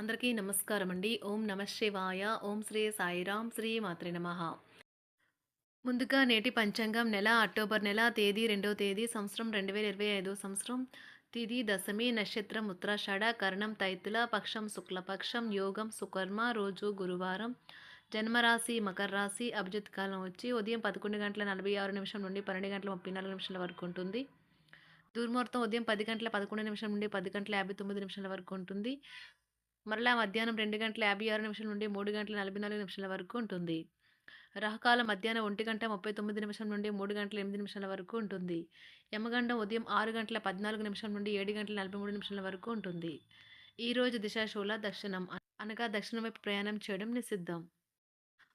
అందరికీ నమస్కారం అండి. ఓం నమ శివాయ. ఓం శ్రీ సాయిరాం. శ్రీ మాత్రే నమ. ముందుగా నేటి పంచాంగం నెల అక్టోబర్ నెల తేదీ రెండవ తేదీ సంవత్సరం రెండు వేల ఇరవై ఐదో సంవత్సరం. తిది దశమి నక్షత్రం ఉత్తరాషాఢ కరణం తైతుల పక్షం శుక్లపక్షం యోగం సుకర్మ రోజు గురువారం. జన్మరాశి మకర రాశి అభిజిత్ కాలం వచ్చి ఉదయం పదకొండు గంటల నలభై ఆరు నిమిషం నుండి పన్నెండు గంటల ముప్పై నాలుగు నిమిషాల వరకు ఉంటుంది. దుర్ముహూర్తం ఉదయం పది గంటల పదకొండు నిమిషం నుండి పది గంటల యాభై తొమ్మిది నిమిషాల వరకు ఉంటుంది. మరలా మధ్యాహ్నం రెండు గంటల యాభై ఆరు నిమిషాల నుండి మూడు గంటల నలభై నాలుగు నిమిషాల వరకు ఉంటుంది. రహకాల మధ్యాహ్నం ఒంటి గంట ముప్పై తొమ్మిది నిమిషం నుండి మూడు గంటల ఎనిమిది నిమిషాల వరకు ఉంటుంది. యమగండం ఉదయం ఆరు గంటల పద్నాలుగు నిమిషం నుండి ఏడు గంటల నలభై మూడు నిమిషాల వరకు ఉంటుంది. ఈరోజు దిశాశూల దక్షిణం అనగా దక్షిణం వైపు ప్రయాణం చేయడం నిషిద్ధం.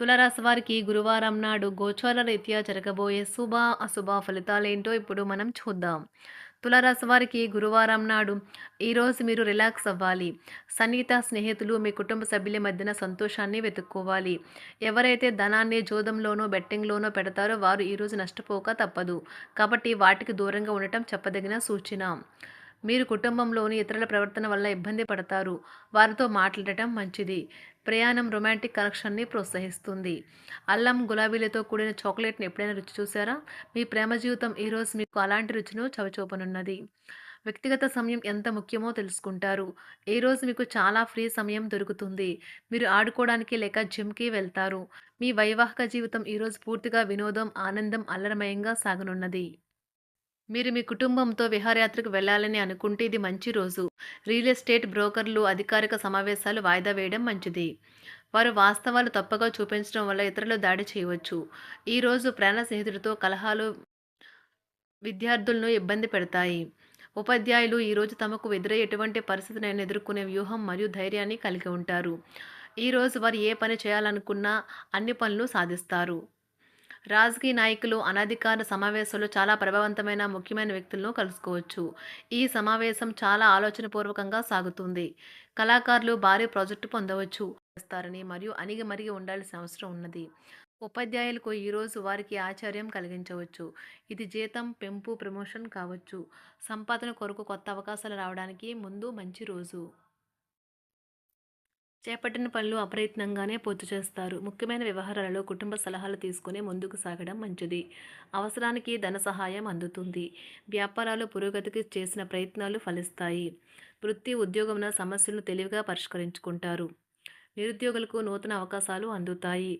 తులరాశి వారికి గురువారం నాడు గోచార రీత్యా జరగబోయే శుభ అశుభ ఫలితాలేంటో ఇప్పుడు మనం చూద్దాం. తులరాశి వారికి గురువారం నాడు ఈరోజు మీరు రిలాక్స్ అవ్వాలి. సన్నిహిత స్నేహితులు మీ కుటుంబ సభ్యుల మధ్యన సంతోషాన్ని వెతుక్కోవాలి. ఎవరైతే ధనాన్ని జోదంలోనో బెట్టింగ్లోనో పెడతారో వారు ఈరోజు నష్టపోక తప్పదు. కాబట్టి వాటికి దూరంగా ఉండటం చెప్పదగిన సూచన. మీరు కుటుంబంలోని ఇతరుల ప్రవర్తన వల్ల ఇబ్బంది పడతారు. వారితో మాట్లాడటం మంచిది. ప్రయాణం రొమాంటిక్ కనెక్షన్ని ప్రోత్సహిస్తుంది. అల్లం గులాబీలతో కూడిన చాక్లెట్ని ఎప్పుడైనా రుచి చూసారా మీ ప్రేమ జీవితం ఈరోజు మీకు అలాంటి రుచిను చవిచూపనున్నది. వ్యక్తిగత సమయం ఎంత ముఖ్యమో తెలుసుకుంటారు. ఈ రోజు మీకు చాలా ఫ్రీ సమయం దొరుకుతుంది. మీరు ఆడుకోవడానికి లేక జిమ్కి వెళ్తారు. మీ వైవాహిక జీవితం ఈరోజు పూర్తిగా వినోదం ఆనందం అల్లరమయంగా సాగనున్నది. మీరు మీ కుటుంబంతో విహారయాత్రకు వెళ్ళాలని అనుకుంటే ఇది మంచి రోజు. రియల్ ఎస్టేట్ బ్రోకర్లు అధికారిక సమావేశాలు వాయిదా వేయడం మంచిది. వారు వాస్తవాలు తప్పగా చూపించడం వల్ల ఇతరులు దాడి చేయవచ్చు. ఈరోజు ప్రాణ స్నేహితుడితో కలహాలు విద్యార్థులను ఇబ్బంది పెడతాయి. ఉపాధ్యాయులు ఈరోజు తమకు ఎదురయ్యే ఎటువంటి పరిస్థితులను ఎదుర్కొనే వ్యూహం మరియు ధైర్యాన్ని కలిగి ఉంటారు. ఈరోజు వారు ఏ పని చేయాలనుకున్నా అన్ని పనులు సాధిస్తారు. రాజకీయ నాయకులు అనధికార సమావేశంలో చాలా ప్రభావవంతమైన ముఖ్యమైన వ్యక్తులను కలుసుకోవచ్చు. ఈ సమావేశం చాలా ఆలోచనపూర్వకంగా సాగుతుంది. కళాకారులు భారీ ప్రాజెక్టు పొందవచ్చు చేస్తారని మరియు అణిగి మరిగి ఉండాల్సిన అవసరం ఉన్నది. ఉపాధ్యాయులకు ఈరోజు వారికి ఆశ్చర్యం కలిగించవచ్చు. ఇది జీతం పెంపు ప్రమోషన్ కావచ్చు. సంపాదన కొరకు కొత్త అవకాశాలు రావడానికి ముందు మంచి రోజు. చేపట్టిన పనులు అప్రయత్నంగానే పూర్తి చేస్తారు. ముఖ్యమైన వ్యవహారాలలో కుటుంబ సలహాలు తీసుకుని ముందుకు సాగడం మంచిది. అవసరానికి ధన సహాయం అందుతుంది. వ్యాపారాలు పురోగతికి చేసిన ప్రయత్నాలు ఫలిస్తాయి. వృత్తి ఉద్యోగమున సమస్యలను తెలివిగా పరిష్కరించుకుంటారు. నిరుద్యోగులకు నూతన అవకాశాలు అందుతాయి.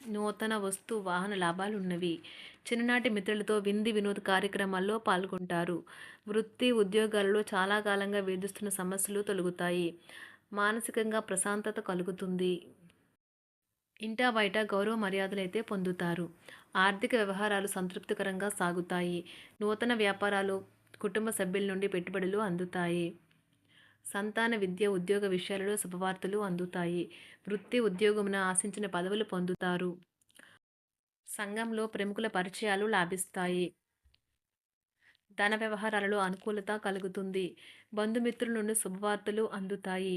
నూతన వస్తు వాహన లాభాలు ఉన్నవి. చిన్ననాటి మిత్రులతో వింది వినోద కార్యక్రమాల్లో పాల్గొంటారు. వృత్తి ఉద్యోగాలలో చాలా కాలంగా వేధిస్తున్న సమస్యలు తొలగుతాయి. మానసికంగా ప్రశాంతత కలుగుతుంది. ఇంటా బయట గౌరవ మర్యాదలు అయితే పొందుతారు. ఆర్థిక వ్యవహారాలు సంతృప్తికరంగా సాగుతాయి. నూతన వ్యాపారాలు కుటుంబ సభ్యుల నుండి పెట్టుబడులు అందుతాయి. సంతాన విద్య ఉద్యోగ విషయాలలో శుభవార్తలు అందుతాయి. వృత్తి ఉద్యోగమున ఆశించిన పదవులు పొందుతారు. సంఘంలో ప్రముఖుల పరిచయాలు లాభిస్తాయి. ధన వ్యవహారాలలో అనుకూలత కలుగుతుంది. బంధుమిత్రుల నుండి శుభవార్తలు అందుతాయి.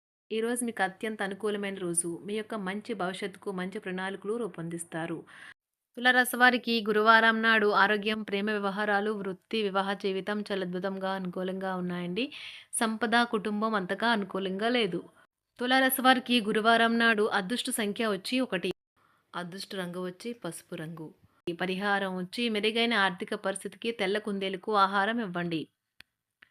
ఈరోజు మీకు అత్యంత అనుకూలమైన రోజు. మీ యొక్క మంచి భవిష్యత్తుకు మంచి ప్రణాళికలు రూపొందిస్తారు. తులరాశి వారికి గురువారం నాడు ఆరోగ్యం ప్రేమ వ్యవహారాలు వృత్తి వివాహ జీవితం చాలా అద్భుతంగా అనుకూలంగా ఉన్నాయండి. సంపద కుటుంబం అంతగా అనుకూలంగా లేదు. తులారాశి వారికి గురువారం నాడు అదృష్ట సంఖ్య వచ్చి ఒకటి. అదృష్ట రంగు వచ్చి పసుపు రంగు. ఈ పరిహారం వచ్చి మెరుగైన ఆర్థిక పరిస్థితికి తెల్ల కుందేలకు ఆహారం ఇవ్వండి.